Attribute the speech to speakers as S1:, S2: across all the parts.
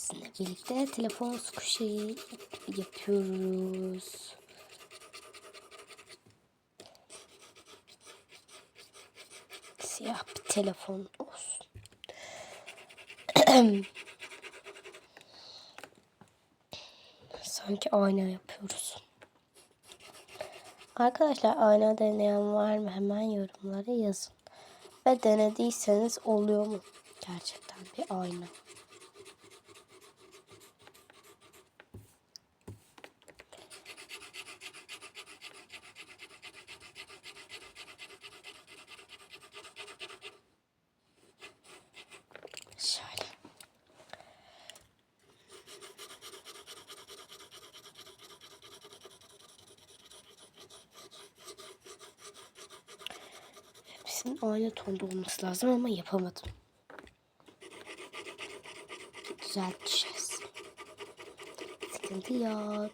S1: Sizinle birlikte telefon squishy yapıyoruz. Siyah bir telefon olsun. Sanki ayna yapıyoruz. Arkadaşlar ayna deneyen var mı? Hemen yorumlara yazın. Ve denediyseniz oluyor mu? Gerçekten bir ayna. Hepsinin aynı tonda olması lazım ama yapamadım. Düzelteceğiz. Sıkıntı yok.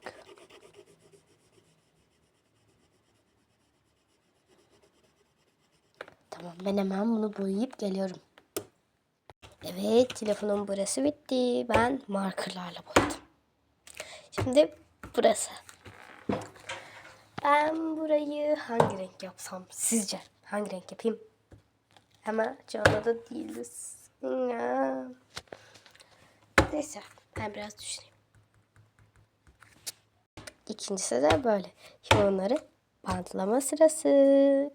S1: Tamam ben hemen bunu boyayıp geliyorum. Evet telefonun burası bitti. Ben markerlarla boyadım. Şimdi burası. Ben burayı hangi renk yapsam sizce? Hangi renk yapayım? Hemen canlı değiliz. Ya. Neyse ben biraz düşüneyim. İkincisi de böyle. Şimdi onları bantlama sırası.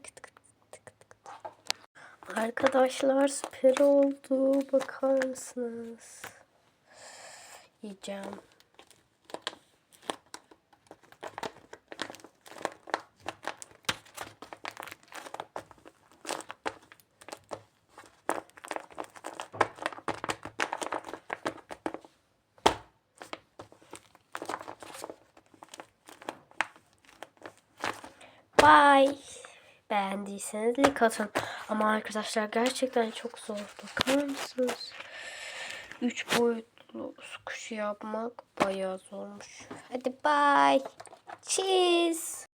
S1: Kıt kıt kıt kıt kıt. Arkadaşlar süper oldu. Bakar mısınız? Yiyeceğim. Bye. Beğendiyseniz like atın. Ama arkadaşlar gerçekten çok zor. Bakar mısınız? 3 boyutlu kuşu yapmak bayağı zormuş. Hadi bye. Cheese.